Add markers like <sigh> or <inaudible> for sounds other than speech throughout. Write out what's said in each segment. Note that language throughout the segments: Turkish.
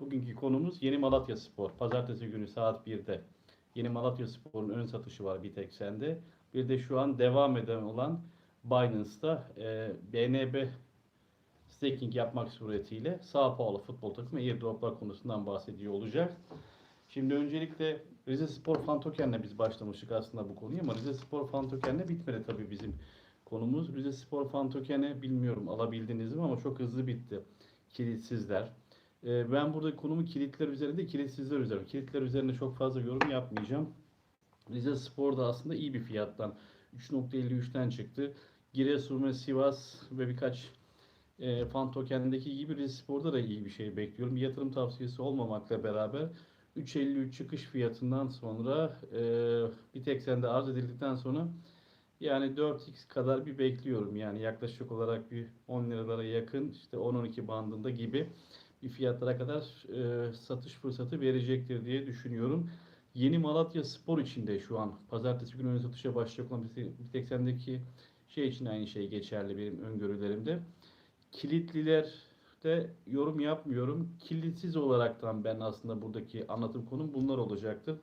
Bugünkü konumuz Yeni Malatya Spor. Pazartesi günü saat 1'de. Yeni Malatya Spor'un ön satışı var Bitexen'de. Bir de şu an devam eden olan Binance'da e, BNB staking yapmak suretiyle Sao Paulo futbol takımı airdroplar konusundan bahsediyor olacak. Şimdi öncelikle Rize Spor Fan Token'le biz başlamıştık aslında bu konuyu ama Rize Spor Fan Token'le bitmedi tabii bizim konumuz. Rize Spor Fan Token'i bilmiyorum alabildiniz mi ama çok hızlı bitti. Kilitsizler. Ee, ben burada konumu kilitler üzerinde, kilitsizler üzerinde. Kilitler üzerinde çok fazla yorum yapmayacağım. Rize Spor da aslında iyi bir fiyattan 3.53'ten çıktı. Giresun ve Sivas ve birkaç e, fan tokenindeki gibi Rize Spor'da da iyi bir şey bekliyorum. Yatırım tavsiyesi olmamakla beraber 3.53 çıkış fiyatından sonra e, bir tek sende arz edildikten sonra yani 4x kadar bir bekliyorum. Yani yaklaşık olarak bir 10 liralara yakın işte 10-12 bandında gibi bir fiyatlara kadar e, satış fırsatı verecektir diye düşünüyorum. Yeni Malatya Spor için de şu an pazartesi günü satışa başlayacak olan bir tek sendeki şey için aynı şey geçerli benim öngörülerimde. Kilitlilerde yorum yapmıyorum. Kilitsiz olaraktan ben aslında buradaki anlatım konum bunlar olacaktır.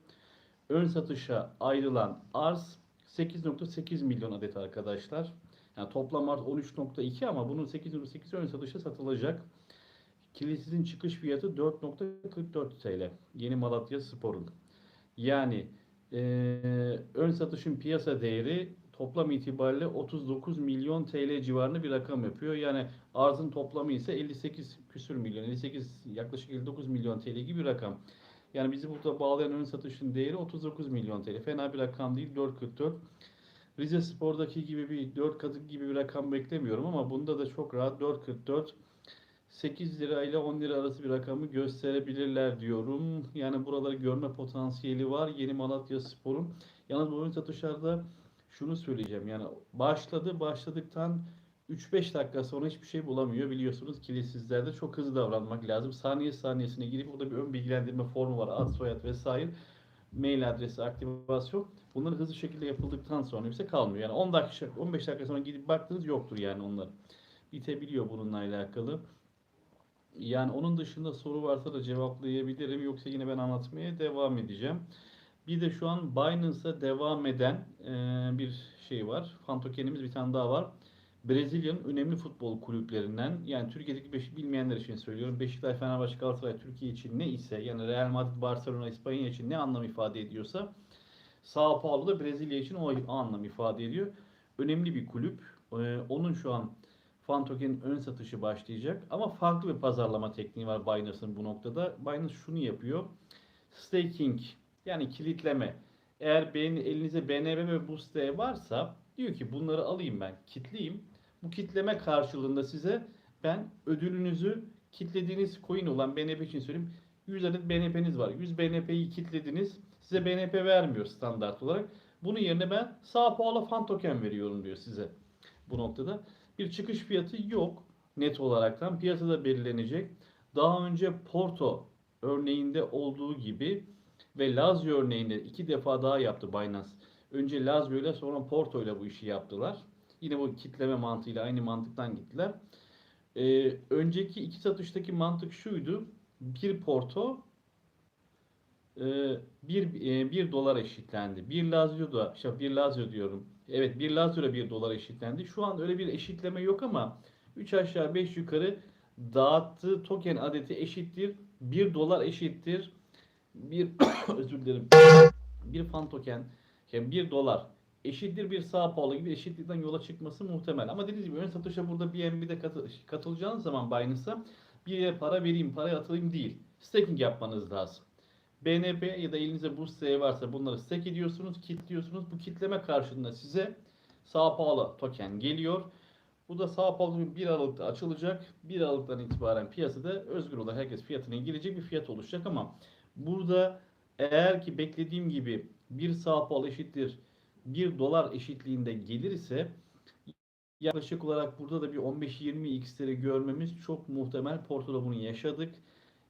Ön satışa ayrılan arz 8.8 milyon adet arkadaşlar. Yani toplam arz 13.2 ama bunun 8.8 ön satışa satılacak. Kilitsizin çıkış fiyatı 4.44 TL. Yeni Malatya Spor'un. Yani eee, ön satışın piyasa değeri toplam itibariyle 39 milyon TL civarında bir rakam yapıyor. Yani arzın toplamı ise 58 küsür milyon, 58 yaklaşık 59 milyon TL gibi bir rakam. Yani bizi burada bağlayan ön satışın değeri 39 milyon TL. Fena bir rakam değil 4.44. Rize Spor'daki gibi bir 4 katı gibi bir rakam beklemiyorum ama bunda da çok rahat 4.44 8 lira ile 10 lira arası bir rakamı gösterebilirler diyorum. Yani buraları görme potansiyeli var Yeni Malatya Spor'un. Yalnız bu ön satışlarda şunu söyleyeceğim. Yani başladı başladıktan 3-5 dakika sonra hiçbir şey bulamıyor. Biliyorsunuz kilitsizlerde çok hızlı davranmak lazım. Saniye saniyesine girip burada bir ön bilgilendirme formu var. Ad, soyad vesaire. Mail adresi, aktivasyon. Bunlar hızlı şekilde yapıldıktan sonra ise kalmıyor. Yani 10 dakika, 15 dakika sonra gidip baktınız yoktur yani onlar. Bitebiliyor bununla alakalı. Yani onun dışında soru varsa da cevaplayabilirim. Yoksa yine ben anlatmaya devam edeceğim. Bir de şu an Binance'a devam eden e, bir şey var. Fan tokenimiz bir tane daha var. Brezilya'nın önemli futbol kulüplerinden yani Türkiye'deki beş, bilmeyenler için söylüyorum. Beşiktaş, Fenerbahçe, Galatasaray Türkiye için ne ise yani Real Madrid, Barcelona, İspanya için ne anlam ifade ediyorsa Sao Paulo da Brezilya için o anlam ifade ediyor. Önemli bir kulüp. E, onun şu an Fan ön satışı başlayacak. Ama farklı bir pazarlama tekniği var Binance'ın bu noktada. Binance şunu yapıyor. Staking yani kilitleme. Eğer benim elinizde BNB ve Boost'e varsa diyor ki bunları alayım ben kitleyeyim. Bu kitleme karşılığında size ben ödülünüzü kitlediğiniz coin olan BNB için söyleyeyim. 100 adet BNP'niz var. 100 BNP'yi kitlediniz. Size BNP vermiyor standart olarak. Bunun yerine ben Sao Paulo Fan Token veriyorum diyor size bu noktada. Bir çıkış fiyatı yok net olaraktan. Piyasada belirlenecek. Daha önce Porto örneğinde olduğu gibi ve Lazio örneğinde iki defa daha yaptı Binance. Önce Lazio ile sonra Porto ile bu işi yaptılar. Yine bu kitleme mantığıyla aynı mantıktan gittiler. Ee, önceki iki satıştaki mantık şuydu. Bir Porto e, bir, e, bir dolar eşitlendi. Bir Lazio da, işte bir Lazio diyorum. Evet bir Lazio'ya bir dolar eşitlendi. Şu an öyle bir eşitleme yok ama 3 aşağı 5 yukarı dağıttığı token adeti eşittir. 1 dolar eşittir. Bir <coughs> özür dilerim. Bir fan token yani 1 dolar eşittir bir Sao Paulo gibi eşitlikten yola çıkması muhtemel. Ama dediğim gibi ön satışa burada BNB'de katı, katılacağınız zaman Binance'a bir yere para vereyim, para atılayım değil. Staking yapmanız lazım. BNB ya da elinizde Boost varsa bunları stake ediyorsunuz, kilitliyorsunuz. Bu kitleme karşılığında size Sao Paulo token geliyor. Bu da Sao Paulo 1 Aralık'ta açılacak. 1 Aralık'tan itibaren piyasada özgür olarak herkes fiyatına girecek bir fiyat oluşacak ama burada eğer ki beklediğim gibi 1 Sao Paulo eşittir 1 dolar eşitliğinde gelirse yaklaşık olarak burada da bir 15-20 x'leri görmemiz çok muhtemel. Porto'da bunu yaşadık.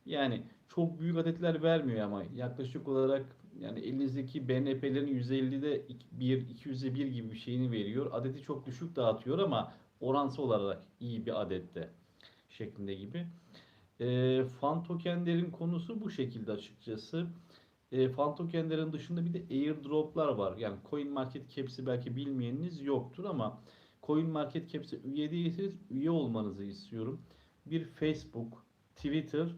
Yani çok büyük adetler vermiyor ama yaklaşık olarak yani elinizdeki BNP'lerin %50'de 1, 200'e 1 gibi bir şeyini veriyor. Adeti çok düşük dağıtıyor ama oransal olarak iyi bir adette şeklinde gibi. E, fan tokenlerin konusu bu şekilde açıkçası. E, fan tokenlerin dışında bir de airdroplar var. Yani Coin Market Caps'i belki bilmeyeniniz yoktur ama Coin Market Caps'e üye değilseniz üye olmanızı istiyorum. Bir Facebook, Twitter,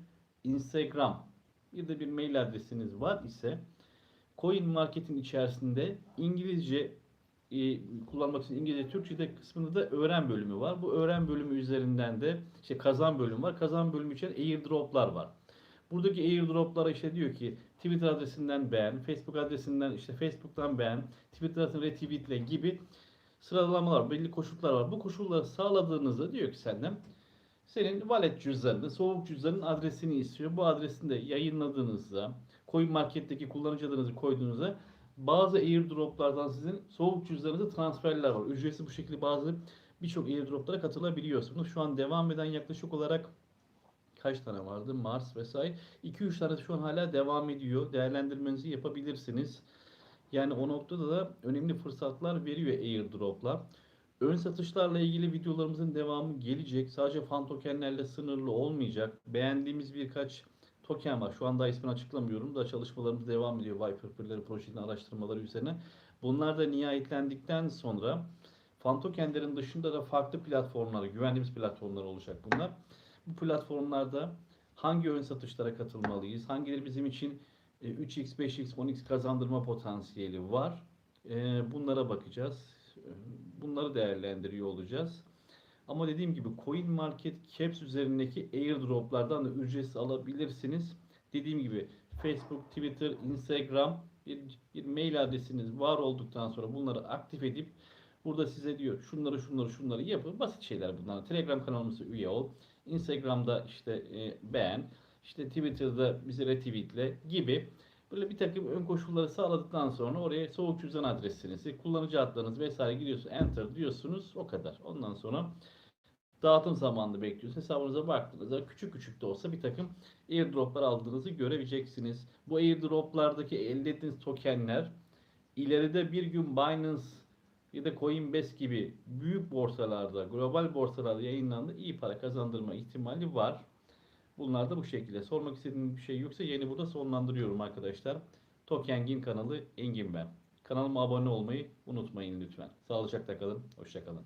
Instagram bir de bir mail adresiniz var ise Coin Market'in içerisinde İngilizce e, kullanmak için İngilizce Türkçe'de kısmında da öğren bölümü var. Bu öğren bölümü üzerinden de işte kazan bölümü var. Kazan bölümü için airdroplar var. Buradaki airdroplara işte diyor ki Twitter adresinden beğen, Facebook adresinden işte Facebook'tan beğen, Twitter adresinden retweetle gibi sıralamalar, belli koşullar var. Bu koşulları sağladığınızda diyor ki senden senin wallet cüzdanını, soğuk cüzdanın adresini istiyor. Bu adresini de yayınladığınızda, Coin Market'teki kullanıcı adınızı koyduğunuzda bazı airdroplardan sizin soğuk cüzdanınıza transferler var. Ücretsiz bu şekilde bazı birçok airdroplara katılabiliyorsunuz. Şu an devam eden yaklaşık olarak kaç tane vardı? Mars vesaire. 2-3 tane şu an hala devam ediyor. Değerlendirmenizi yapabilirsiniz. Yani o noktada da önemli fırsatlar veriyor airdroplar. Ön satışlarla ilgili videolarımızın devamı gelecek. Sadece fan tokenlerle sınırlı olmayacak. Beğendiğimiz birkaç token var. Şu anda ismini açıklamıyorum da çalışmalarımız devam ediyor. Viper projesinin araştırmaları üzerine. Bunlar da nihayetlendikten sonra fan tokenlerin dışında da farklı platformlar, güvendiğimiz platformlar olacak bunlar. Bu platformlarda hangi ön satışlara katılmalıyız? Hangileri bizim için e, 3x, 5x, 10x kazandırma potansiyeli var? E, Bunlara bakacağız. Bunları değerlendiriyor olacağız. Ama dediğim gibi Coin Market Caps üzerindeki airdroplardan da ücretsiz alabilirsiniz. Dediğim gibi Facebook, Twitter, Instagram bir, bir mail adresiniz var olduktan sonra bunları aktif edip burada size diyor şunları şunları şunları yapın. Basit şeyler bunlar. Telegram kanalımıza üye ol. Instagram'da işte e, beğen. işte Twitter'da bizi retweetle gibi böyle bir takım ön koşulları sağladıktan sonra oraya soğuk cüzdan adresinizi, kullanıcı adlarınız vesaire giriyorsunuz. Enter diyorsunuz. O kadar. Ondan sonra dağıtım zamanını bekliyorsunuz. Hesabınıza baktığınızda küçük küçük de olsa bir takım airdroplar aldığınızı görebileceksiniz. Bu airdroplardaki elde ettiğiniz tokenler ileride bir gün Binance ya da Coinbase gibi büyük borsalarda, global borsalarda yayınlandı iyi para kazandırma ihtimali var. Bunlar da bu şekilde. Sormak istediğiniz bir şey yoksa yeni burada sonlandırıyorum arkadaşlar. Tokengin kanalı Engin ben. Kanalıma abone olmayı unutmayın lütfen. Sağlıcakla kalın. Hoşçakalın.